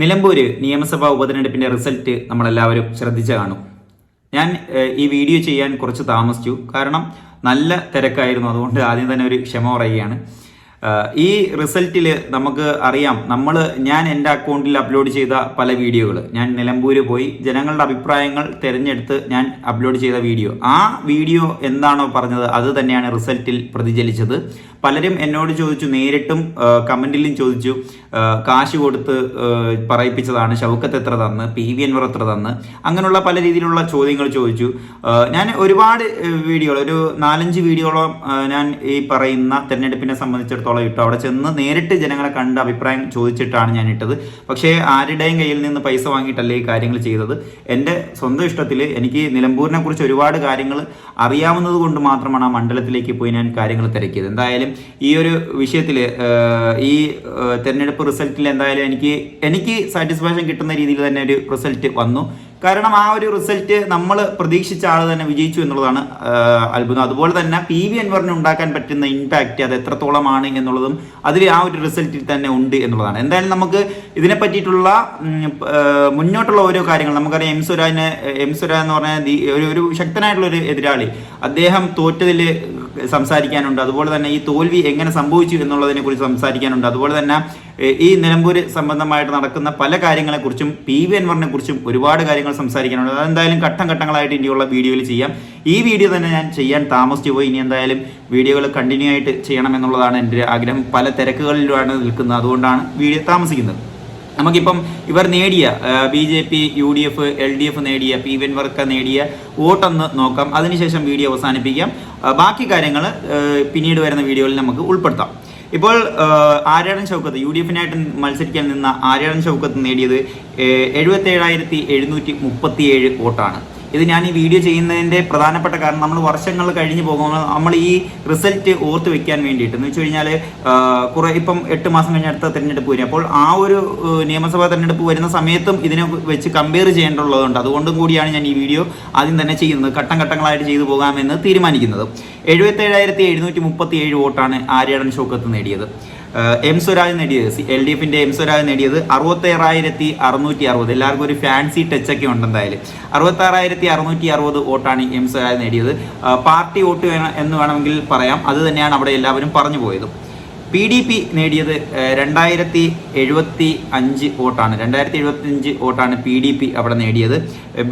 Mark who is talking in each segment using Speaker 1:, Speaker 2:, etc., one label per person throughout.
Speaker 1: നിലമ്പൂര് നിയമസഭാ ഉപതെരഞ്ഞെടുപ്പിന്റെ റിസൾട്ട് നമ്മളെല്ലാവരും ശ്രദ്ധിച്ചു കാണും. ഞാൻ ഈ വീഡിയോ ചെയ്യാൻ കുറച്ച് താമസിച്ചു. കാരണം നല്ല തിരക്കായിരുന്നു. അതുകൊണ്ട് ആദ്യം തന്നെ ഒരു ക്ഷമ പറയുകയാണ്. ഈ റിസൾട്ടിൽ നമുക്ക് അറിയാം നമ്മൾ ഞാൻ എന്റെ അക്കൗണ്ടിൽ അപ്ലോഡ് ചെയ്ത പല വീഡിയോകൾ ഞാൻ നിലമ്പൂര് പോയി ജനങ്ങളുടെ അഭിപ്രായങ്ങൾ തിരഞ്ഞെടുത്ത് ഞാൻ അപ്ലോഡ് ചെയ്ത വീഡിയോ. ആ വീഡിയോ എന്താണോ പറഞ്ഞത് അത് തന്നെയാണ് റിസൾട്ടിൽ പ്രതിചലിച്ചത്. പലരും എന്നോട് ചോദിച്ചു നേരിട്ടും കമന്റിലും ചോദിച്ചു കാശ് കൊടുത്ത് പറയിപ്പിച്ചതാണ് ഷൗക്കത്ത് എത്ര തന്ന് പി വി എൻവർ എത്ര തന്ന് അങ്ങനെയുള്ള പല രീതിയിലുള്ള ചോദ്യങ്ങൾ ചോദിച്ചു. ഞാൻ ഒരുപാട് വീഡിയോകൾ ഒരു നാലഞ്ച് വീഡിയോളം ഞാൻ ഈ പറയുന്ന തെരഞ്ഞെടുപ്പിനെ സംബന്ധിച്ചിടത്തോളം ഇട്ടു. അവിടെ ചെന്ന് നേരിട്ട് ജനങ്ങളെ കണ്ട് അഭിപ്രായം ചോദിച്ചിട്ടാണ് ഞാൻ ഇട്ടത്. പക്ഷേ ആരുടെയും കയ്യിൽ നിന്ന് പൈസ വാങ്ങിയിട്ടല്ല ഈ കാര്യങ്ങൾ ചെയ്തത്. എന്റെ സ്വന്തം ഇഷ്ടത്തിൽ എനിക്ക് നിലമ്പൂരിനെ കുറിച്ച് ഒരുപാട് കാര്യങ്ങൾ അറിയാവുന്നത് കൊണ്ട് മാത്രമാണ് ആ മണ്ഡലത്തിലേക്ക് പോയി ഞാൻ കാര്യങ്ങൾ തിരക്കിയത്. എന്തായാലും ഈ ഒരു വിഷയത്തിൽ ഈ തെരഞ്ഞെടുപ്പ് റിസൾട്ടിൽ എന്തായാലും എനിക്ക് എനിക്ക് സാറ്റിസ്ഫാക്ഷൻ കിട്ടുന്ന രീതിയിൽ തന്നെ ഒരു റിസൾട്ട് വന്നു. കാരണം ആ ഒരു റിസൾട്ട് നമ്മൾ പ്രതീക്ഷിച്ച ആൾ തന്നെ വിജയിച്ചു എന്നുള്ളതാണ് അത്ഭുതം. അതുപോലെ തന്നെ പി വി അൻവറിന് ഉണ്ടാക്കാൻ പറ്റുന്ന ഇമ്പാക്റ്റ് അത് എത്രത്തോളമാണ് എന്നുള്ളതും അതിൽ ആ ഒരു റിസൾട്ടിൽ തന്നെ ഉണ്ട് എന്നുള്ളതാണ്. എന്തായാലും നമുക്ക് ഇതിനെ പറ്റിയിട്ടുള്ള മുന്നോട്ടുള്ള ഓരോ കാര്യങ്ങൾ നമുക്കറിയാം. എം സുരാജിനെ എം സുരാജ് എന്ന് പറഞ്ഞാൽ ഒരു ഒരു ശക്തനായിട്ടുള്ള ഒരു എതിരാളി. അദ്ദേഹം തോറ്റതിൽ സംസാരിക്കാനുണ്ട്. അതുപോലെ തന്നെ ഈ തോൽവി എങ്ങനെ സംഭവിച്ചു എന്നുള്ളതിനെ കുറിച്ച് സംസാരിക്കാനുണ്ട്. അതുപോലെ തന്നെ ഈ നിലമ്പൂര് സംബന്ധമായിട്ട് നടക്കുന്ന പല കാര്യങ്ങളെക്കുറിച്ചും പി വി അൻവറിനെ കുറിച്ചും ഒരുപാട് കാര്യങ്ങൾ സംസാരിക്കാനുണ്ട്. അതെന്തായാലും ഘട്ടം ഘട്ടങ്ങളായിട്ട് ഇനിയുള്ള വീഡിയോയിൽ ചെയ്യാം. ഈ വീഡിയോ തന്നെ ഞാൻ ചെയ്യാൻ താമസിച്ചു പോയി. ഇനി എന്തായാലും വീഡിയോകൾ കണ്ടിന്യൂ ആയിട്ട് ചെയ്യണം എന്നുള്ളതാണ് എന്റെ ആഗ്രഹം. പല തിരക്കുകളിലാണ് നിൽക്കുന്നത്. അതുകൊണ്ടാണ് വീഡിയോ താമസിക്കുന്നത്. നമുക്കിപ്പം ഇവർ നേടിയ B J P U D F L D F നേടിയ പി വി എൻവർക്ക് നേടിയ വോട്ടൊന്ന് നോക്കാം. അതിനുശേഷം വീഡിയോ അവസാനിപ്പിക്കാം. ബാക്കി കാര്യങ്ങൾ പിന്നീട് വരുന്ന വീഡിയോയിൽ നമുക്ക് ഉൾപ്പെടുത്താം. ഇപ്പോൾ ആര്യാടൻ ചൗക്കത്ത് യു ഡി എഫിനായിട്ട് മത്സരിക്കാൻ നിന്ന ആര്യാടൻ ചൗക്കത്ത് നേടിയത് എഴുപത്തി ഏഴായിരത്തി എഴുന്നൂറ്റി മുപ്പത്തി ഏഴ് വോട്ടാണ്. ഇത് ഞാൻ ഈ വീഡിയോ ചെയ്യുന്നതിന്റെ പ്രധാനപ്പെട്ട കാരണം നമ്മൾ വർഷങ്ങൾ കഴിഞ്ഞ് പോകുമ്പോൾ നമ്മൾ ഈ റിസൾട്ട് ഓർത്ത് വെക്കാൻ വേണ്ടിയിട്ട്. എന്ന് വെച്ച് കഴിഞ്ഞാൽ കുറേ ഇപ്പം എട്ട് മാസം കഴിഞ്ഞ അടുത്ത തിരഞ്ഞെടുപ്പ് വരും. അപ്പോൾ ആ ഒരു നിയമസഭാ തിരഞ്ഞെടുപ്പ് വരുന്ന സമയത്തും ഇതിനെ വെച്ച് കമ്പയർ ചെയ്യേണ്ടതുണ്ട്. അതുകൊണ്ടും കൂടിയാണ് ഞാൻ ഈ വീഡിയോ ആദ്യം തന്നെ ചെയ്യുന്നത്. ഘട്ടം ഘട്ടങ്ങളായിട്ട് ചെയ്തു പോകാമെന്ന് തീരുമാനിക്കുന്നത്. എഴുപത്തേഴായിരത്തി എഴുന്നൂറ്റി മുപ്പത്തി ഏഴ് വോട്ടാണ് ആര്യാടൻ ഷോക്കത്ത് നേടിയത്. എം സ്വരാജ് നേടിയത് എൽ ഡി എഫിന്റെ എം സ്വരാജ് നേടിയത് അറുപത്തേഴായിരത്തി അറുന്നൂറ്റി അറുപത്. എല്ലാവർക്കും ഒരു ഫാൻസി ടച്ചൊക്കെ ഉണ്ട് എന്തായാലും. അറുപത്താറായിരത്തി അറുന്നൂറ്റി അറുപത് വോട്ടാണ് എം സ്വരാജ് നേടിയത്. പാർട്ടി വോട്ട് വേണം എന്ന് വേണമെങ്കിൽ പറയാം. അത് തന്നെയാണ് അവിടെ എല്ലാവരും പറഞ്ഞു പോയത്. പി ഡി പി നേടിയത് രണ്ടായിരത്തി എഴുപത്തി അഞ്ച് വോട്ടാണ്. രണ്ടായിരത്തി എഴുപത്തി അഞ്ച് വോട്ടാണ് പി ഡി പി അവിടെ നേടിയത്.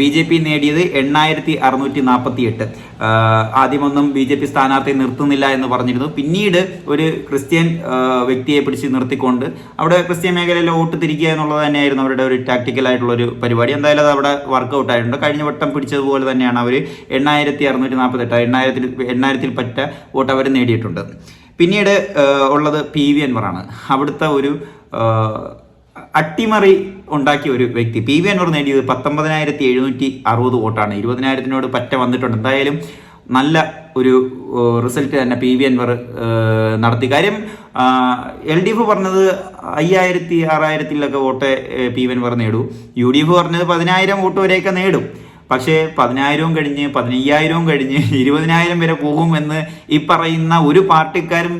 Speaker 1: ബി ജെ പി നേടിയത് എണ്ണായിരത്തി അറുന്നൂറ്റി നാൽപ്പത്തി എട്ട് ആദ്യമൊന്നും ബി ജെ പി സ്ഥാനാർത്ഥി നിർത്തുന്നില്ല എന്ന് പറഞ്ഞിരുന്നു. പിന്നീട് ഒരു ക്രിസ്ത്യൻ വ്യക്തിയെ പിടിച്ച് നിർത്തിക്കൊണ്ട് അവിടെ ക്രിസ്ത്യൻ മേഖലയിൽ വോട്ട് തിരിക്കുക എന്നുള്ളത് തന്നെയായിരുന്നു അവരുടെ ഒരു ടാക്ടിക്കൽ ആയിട്ടുള്ള ഒരു പരിപാടി. എന്തായാലും അത് അവിടെ വർക്കൗട്ട് ആയിട്ടുണ്ട്. കഴിഞ്ഞ വട്ടം പിടിച്ചതുപോലെ തന്നെയാണ് അവർ എണ്ണായിരത്തി അറുന്നൂറ്റി നാൽപ്പത്തി എട്ട് എണ്ണായിരത്തിൽ എണ്ണായിരത്തിൽ പറ്റ വോട്ട് അവർ നേടിയിട്ടുണ്ട്. പിന്നീട് ഉള്ളത് പി വി അൻവറാണ് അവിടുത്തെ ഒരു അട്ടിമറി ഉണ്ടാക്കിയ ഒരു വ്യക്തി. പി വി അൻവർ നേടിയത് പത്തൊമ്പതിനായിരത്തി എഴുന്നൂറ്റി അറുപത് വോട്ടാണ്. ഇരുപതിനായിരത്തിനോട് പറ്റ വന്നിട്ടുണ്ട്. എന്തായാലും നല്ല ഒരു റിസൾട്ട് തന്നെ പി വി അൻവർ നടത്തി. കാര്യം എൽ ഡി എഫ് പറഞ്ഞത് അയ്യായിരത്തി ആറായിരത്തിലൊക്കെ വോട്ട് പി വി അൻവർ നേടൂ. യു ഡി എഫ് പറഞ്ഞത് പതിനായിരം വോട്ട് വരെയൊക്കെ നേടും. പക്ഷേ പതിനായിരവും കഴിഞ്ഞ് പതിനയ്യായിരവും കഴിഞ്ഞ് ഇരുപതിനായിരം വരെ പോകും എന്ന് ഈ പറയുന്ന ഒരു പാർട്ടിക്കാരും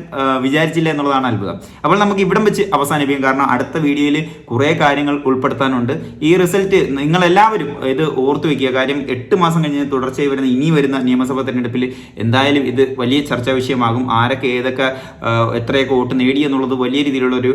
Speaker 1: വിചാരിച്ചില്ല എന്നുള്ളതാണ് അത്ഭുതം. അപ്പോൾ നമുക്ക് ഇവിടം വെച്ച് അവസാനിപ്പിക്കും. കാരണം അടുത്ത വീഡിയോയിൽ കുറേ കാര്യങ്ങൾ ഉൾപ്പെടുത്താനുണ്ട്. ഈ റിസൾട്ട് നിങ്ങളെല്ലാവരും ഇത് ഓർത്തു വെക്കുക. കാര്യം എട്ട് മാസം കഴിഞ്ഞ് തുടർച്ചയായി വരുന്ന ഇനി വരുന്ന നിയമസഭാ തെരഞ്ഞെടുപ്പിൽ എന്തായാലും ഇത് വലിയ ചർച്ചാ വിഷയമാകും. ആരൊക്കെ ഏതൊക്കെ എത്രയൊക്കെ വോട്ട് നേടി എന്നുള്ളത് വലിയ രീതിയിലുള്ള ഒരു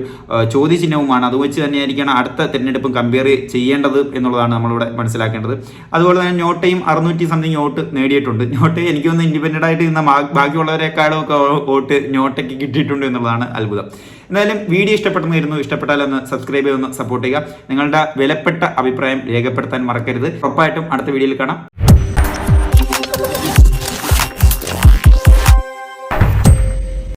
Speaker 1: ചോദ്യചിഹ്നവുമാണ്. അത് വെച്ച് തന്നെയായിരിക്കണം അടുത്ത തെരഞ്ഞെടുപ്പും കമ്പയർ ചെയ്യേണ്ടത് എന്നുള്ളതാണ് നമ്മളിവിടെ മനസ്സിലാക്കേണ്ടത്. അതുപോലെ ഞോട്ടയും അറുന്നൂറ്റി സംതിങ് വോട്ട് നേടിയിട്ടുണ്ട്. ഞോട്ട് എനിക്ക് തോന്നുന്നു ഇൻഡിപെൻഡന്റ് ആയിട്ട് നിന്ന ബാക്കിയുള്ളവരെക്കാളും ഒക്കെ വോട്ട് ഞോട്ടയ്ക്ക് കിട്ടിയിട്ടുണ്ട് എന്നുള്ളതാണ് അത്ഭുതം. എന്തായാലും വീഡിയോ ഇഷ്ടപ്പെട്ടെന്നായിരുന്നു. ഇഷ്ടപ്പെട്ടാൽ ഒന്ന് സബ്സ്ക്രൈബ് ചെയ്ത് ഒന്ന് സപ്പോർട്ട് ചെയ്യുക. നിങ്ങളുടെ വിലപ്പെട്ട അഭിപ്രായം രേഖപ്പെടുത്താൻ മറക്കരുത്. ഉറപ്പായിട്ടും അടുത്ത വീഡിയോയിൽ കാണാം.